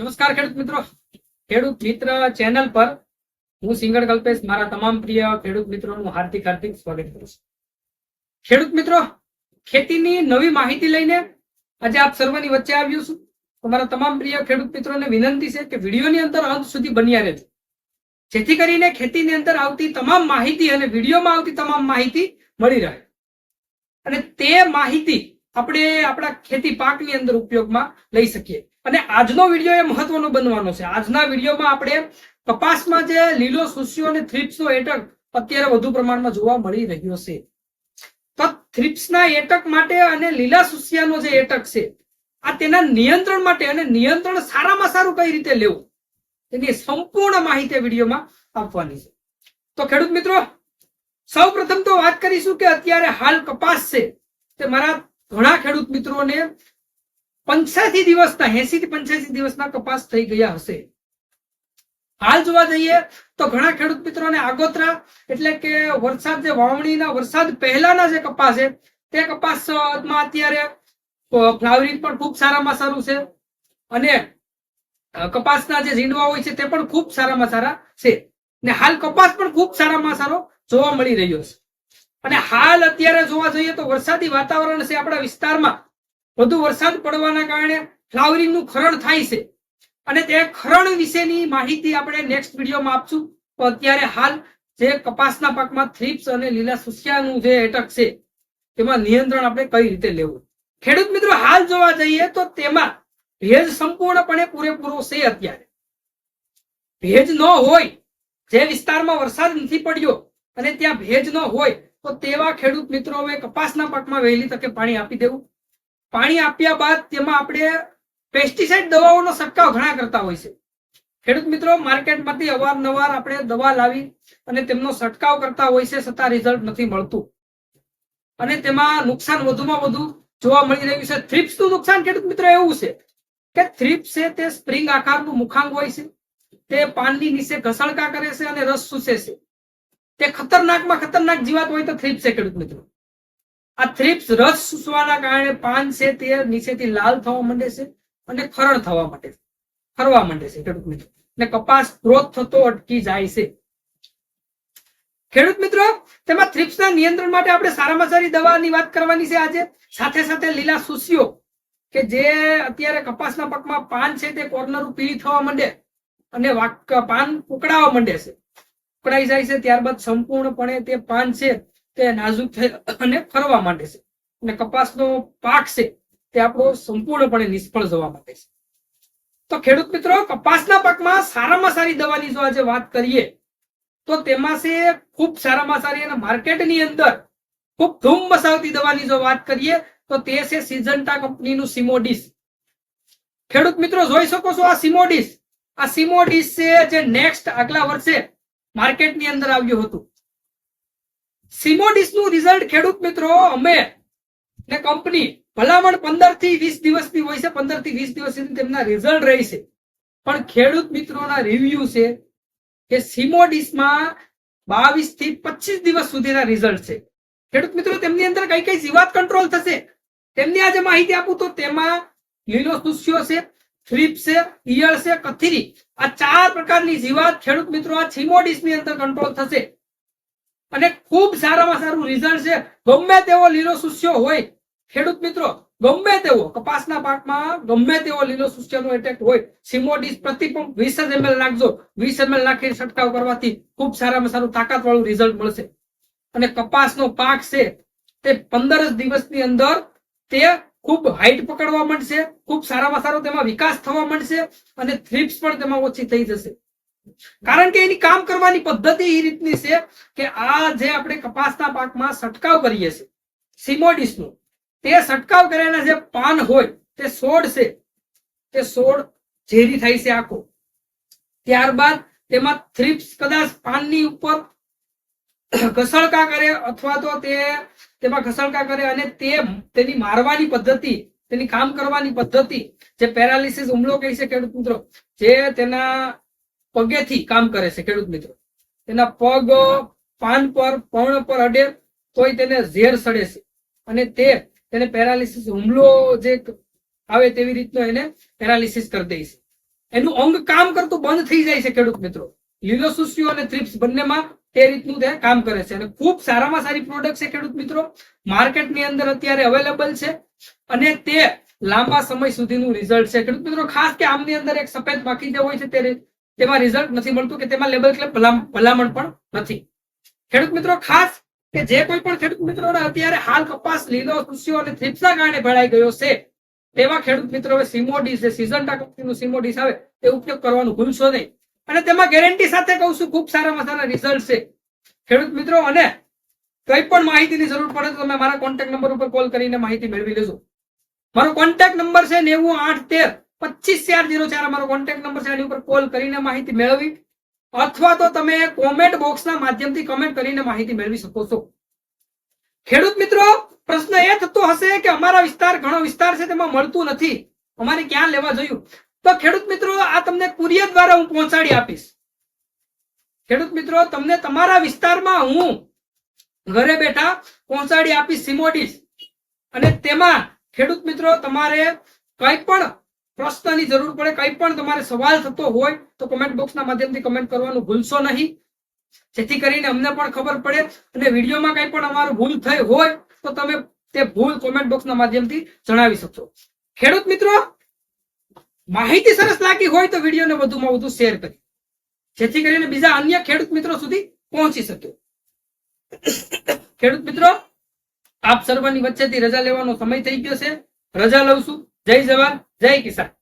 નમસ્કાર ખેડૂત મિત્રો. ખેડૂત મિત્ર ચેનલ પર હું સિંગર કલ્પેશ, મારા તમામ પ્રિય ખેડૂત મિત્રોનું હાર્દિક હાર્દિક સ્વાગત કરું છું. ખેડૂત મિત્રો, ખેતીની નવી માહિતી લઈને આજે આપ સર્વની વચ્ચે આવ્યું છું. મારા તમામ પ્રિય ખેડૂત મિત્રોને વિનંતી છે કે વિડીયોની અંદર અંત સુધી બન્યા રહેજો. જેથી કરીને ખેતીની અંદર આવતી તમામ માહિતી અને વિડીયોમાં આવતી તમામ માહિતી મળી રહે. અને તે માહિતી આપણે આપણા ખેતી પાકની અંદર ઉપયોગમાં લઈ શકીએ. અને આજનો વીડિયો એ મહત્વનો બનવાનો છે. આજના વિડીયોમાં આપણે કપાસમાં જે લીલો સુસ્યો અને થ્રિપ્સનો એટક અત્યારે વધુ પ્રમાણમાં જોવા મળી રહ્યો છે. તો થ્રિપ્સના એટક માટે અને લીલા સુસ્યાનો જે એટક છે, આ તેના નિયંત્રણ માટે અને નિયંત્રણ સારામાં સારું કઈ રીતે લેવું, તેની સંપૂર્ણ માહિતી વિડીયોમાં આપવાની છે. તો ખેડૂત મિત્રો સૌ પ્રથમ તો વાત કરીશું કે અત્યારે હાલ કપાસ છે. તે મારા ઘણા ખેડૂત મિત્રોને પંચ્યાસી દિવસના એસી થી પંચ્યાસી દિવસના કપાસ થઈ ગયા હશે. હાલ જોવા જઈએ તો ઘણા ખેડૂત મિત્રોને આગોતરા, એટલે કે વરસાદ જે વાવણીના વરસાદ પહેલાના જે કપાસ છે, તે કપાસમાં અત્યારે ફ્લાવરિંગ પણ ખૂબ સારામાં સારું છે. અને કપાસના જે ઝીંડવા હોય છે તે પણ ખૂબ સારામાં સારા છે. ને હાલ કપાસ પણ ખૂબ સારામાં સારો જોવા મળી રહ્યો છે. અને હાલ અત્યારે જોવા જઈએ તો વરસાદી વાતાવરણ છે આપણા વિસ્તારમાં વધુ વરસાદ પડવાના કારણે ફ્લાવરિંગનું ખરણ થાય છે. અને તે ખરણ વિશેની માહિતી આપણે નેક્સ્ટ વિડીયોમાં આપશું. અત્યારે હાલ જે કપાસના પાકમાં થ્રીપ્સ અને લીલા સુસિયાનું જે એટક છે, તેમાં નિયંત્રણ આપણે કઈ રીતે લેવું? ખેડૂત મિત્રો, હાલ જોવા જઈએ તો તેમાં ભેજ સંપૂર્ણપણે પૂરેપૂરો છે અત્યારે. ભેજ ન હોય, જે વિસ્તારમાં વરસાદ નથી પડ્યો અને ત્યાં ભેજ ન હોય, તો તેવા ખેડૂત મિત્રો હવે કપાસના પાકમાં વહેલી તકે પાણી આપી દેવું. પાણી આપ્યા બાદ તેમાં આપણે પેસ્ટિસાઇડ દવાઓનો છંટકાવ ઘણા કરતા હોય છે. ખેડૂત મિત્રો, માર્કેટમાંથી અવારનવાર આપણે દવા લાવી અને તેમનો છંટકાવ કરતા હોય છે છતાં રિઝલ્ટ નથી મળતું. અને તેમાં નુકસાન વધુમાં વધુ જોવા મળી રહ્યું છે. થ્રિપ્સનું નુકસાન ખેડૂત મિત્રો એવું છે કે થ્રિપ્સ છે તે સ્પ્રિંગ આકારનું મુખાંગ હોય છે. તે પાનની નીચે ઘસણકા કરે છે અને રસ સૂસે છે. તે ખતરનાકમાં ખતરનાક જીવાત હોય તો થ્રિપ્સ છે ખેડૂત મિત્રો. આ થ્રિપ્સ રસ સૂસવાના કારણે પાન છે તે નીચેથી લાલ થવા માંડે છે અને ખરણ થવા માંડે છે. માંડે છે, ખેડૂત મિત્રો. અને કપાસ ગ્રોથ થતો અટકી જાય છે. ખેડૂત મિત્રો, તેમાં થ્રિપ્સના નિયંત્રણ માટે આપણે સારામાં સારી દવાની વાત કરવાની છે આજે. સાથે સાથે લીલા સુસીઓ, કે જે અત્યારે કપાસના પાકમાં પાન છે તે કોર્નર પીળી થવા માંડે અને પાન ઉકળાવા માંડે છે. ઉકળાઈ જાય છે, ત્યારબાદ સંપૂર્ણપણે તે પાન છે તે નાજુક થઈ અને ફરવા માંડે છે. અને કપાસનો પાક છે તે આપણો સંપૂર્ણપણે નિષ્ફળ જવા માંડે છે. તો ખેડૂત મિત્રો, કપાસના પાકમાં સારામાં સારી દવાની જો આજે વાત કરીએ, તો તેમાં છે ખૂબ સારામાં સારી અને માર્કેટની અંદર ખૂબ ધૂમ મસાવતી દવાની જો વાત કરીએ, તો તે છે સિઝન્ટા કંપનીનું સિમોડિસ. ખેડૂત મિત્રો, જોઈ શકો છો આ સિમોડિસ. આ સિમોડિસ છે જે નેક્સ્ટ આગલા વર્ષે માર્કેટની અંદર આવ્યું હતું. સિમોડિસનું રિઝલ્ટ ખેડૂત મિત્રો, અમે ને કંપની ભલામણ પંદરથી વીસ દિવસની હોય છે પંદરથી વીસ દિવસ તેમના રિઝલ્ટ રહેશે પણ ખેડૂત મિત્રોના રિવ્યુ છે કે સિમોડિસમાં બાવીસથી પચીસ દિવસ સુધીના રિઝલ્ટ છે. ખેડૂત મિત્રો, તેમની અંદર કઈ કઈ જીવાત કંટ્રોલ થશે? તેમની આજે માહિતી આપું તો તેમાં લીલો સુસ્યો છે, થ્રીપ છે, ઈયળ છે, કથીરી. આ ચાર પ્રકારની જીવાત ખેડૂત મિત્રો આ સિમોડિસની અંદર કંટ્રોલ થશે. અને ખૂબ સારામાં સારું રિઝલ્ટ છે. ગમે તેવો લીલો સુસ્યો હોય, ખેડૂત મિત્રો, ગમે તેવો, કપાસના પાકમાં ગમે તેવો લીલો સુસ્યાનો એટેક હોય, સિમોડિસ પ્રતિ વીસ જ એમએલ નાખજો. વીસ એમએલ નાખીને છંટકાવ કરવાથી ખૂબ સારામાં સારું તાકાત વાળું રિઝલ્ટ મળશે. અને કપાસનો પાક છે, તે પંદર જ દિવસની અંદર તે ખૂબ હાઈટ પકડવા માંડશે, ખૂબ સારામાં સારો તેમાં વિકાસ થવા માંડશે, અને થ્રીપ્સ પણ તેમાં ઓછી થઈ જશે. કારણ કે એની કામ કરવાની પદ્ધતિ એ રીતની છે કે આ જે આપણે કપાસના પાકમાં છંટકાવ કરીએ છીએ, સિમોડિસનું, તે છંટકાવ કરેલા જે પાન હોય, તે છોડ છે, તે છોડ ઝેરી થાય છે આખો. ત્યારબાદ તેમાં થ્રિપ્સ કદાચ પાનની ઉપર ઘસળકા કરે અથવા તો તે તેમાં ઘસળકા કરે અને તે તેની મારવાની પદ્ધતિ, તેની કામ કરવાની પદ્ધતિ, જે પેરાલિસિસ હુમલો કહે છે ખેડૂત મિત્રો, જે તેના પગેથી કામ કરે છે ખેડૂત મિત્રો. તેના પગ, પાન પર પર્ણ પર અડે તોય તેને ઝેર સડે છે. અને તે તેને પેરાલિસિસ હુમલો જે આવે તેવી રીતનો એને પેરાલિસિસ કરી દે છે. એનું અંગ કામ કરતું બંધ થઈ જાય છે ખેડૂત મિત્રો. લીલો સુસ્યો અને થ્રિપ્સ બંનેમાં તે રીતનું તે કામ કરે છે. અને ખૂબ સારામાં સારી પ્રોડક્ટ છે ખેડૂત મિત્રો. માર્કેટની અંદર અત્યારે અવેલેબલ છે. અને તે લાંબા સમય સુધીનું રિઝલ્ટ છે. ખેડૂત મિત્રો, ખાસ કે આમની અંદર એક સફેદ માખી જે હોય છે તે તેમાં રિઝલ્ટ નથી મળતું કે તેમાં લેબલ ક્લેમ ભલામણ પણ નથી. ખેડૂત મિત્રો, ખાસ કે જે કોઈ પણ ખેડૂત મિત્રોને અત્યારે હાલ કપાસ, લીલો સુસ્યો અને થ્રિપ્સના કારણે ભેળાઈ ગયો છે, તેવા ખેડૂત મિત્રો હવે સિમોડીસ સિઝન્ટા કંપનીનું સિમોડીસ આવે તે ઉપયોગ કરવાનું ભૂલશો નહીં. અને તેમાં ગેરંટી સાથે કહું છું, ખૂબ સારામાં સારા રિઝલ્ટ છે. ખેડૂત મિત્રો, અને કઈ પણ માહિતીની જરૂર પડે તો તમે મારા કોન્ટેક્ટ નંબર ઉપર કોલ કરીને માહિતી મેળવી લેજો. મારો કોન્ટેક્ટ નંબર છે નેવું આઠ તેર પચીસ ચાર જીરો ચાર અમારો કોન્ટેક્ટ નંબર છે આની ઉપર કોલ કરીને માહિતી મેળવી. અથવા તો તમે કોમેન્ટ બોક્સના માધ્યમથી કમેન્ટ કરીને માહિતી મેળવી શકો છો. ખેડૂત મિત્રો, પ્રશ્ન એ થતો હશે કે અમારા વિસ્તાર ઘણો વિસ્તાર છે, તેમાં મળતું નથી. અમારે ક્યાં લેવા જોયું? તો ખેડૂત મિત્રો, આ તમને કુરિયર દ્વારા હું પહોંચાડી આપીશ. ખેડૂત મિત્રો, તમને તમારા વિસ્તારમાં હું ઘરે બેઠા પહોંચાડી આપીશ સિમોડીસ અને તેમાં ખેડૂત મિત્રો, તમારે કઈ પણ પ્રશ્નની જરૂર પડે, કઈ પણ તમારે સવાલ થતો હોય, તો કમેન્ટ બોક્સના માધ્યમથી કમેન્ટ કરવાનું ભૂલશો નહીં. જેથી કરીને અમને પણ ખબર પડે અને વિડીયોમાં કઈ પણ અમારું ભૂલ થઈ હોય, તો તમે તે ભૂલ કોમેન્ટ બોક્સના માધ્યમથી જણાવી શકશો. ખેડૂત મિત્રો, માહિતી સરસ લાગી હોય તો વિડીયોને વધુમાં વધુ શેર કરી. જેથી કરીને બીજા અન્ય ખેડૂત મિત્રો સુધી પહોંચી શકે ખેડૂત મિત્રો, આપ સર્વની વચ્ચેથી રજા લેવાનો સમય થઈ ગયો છે. રજા લઉં છું. જય જવાન જય કિસાન.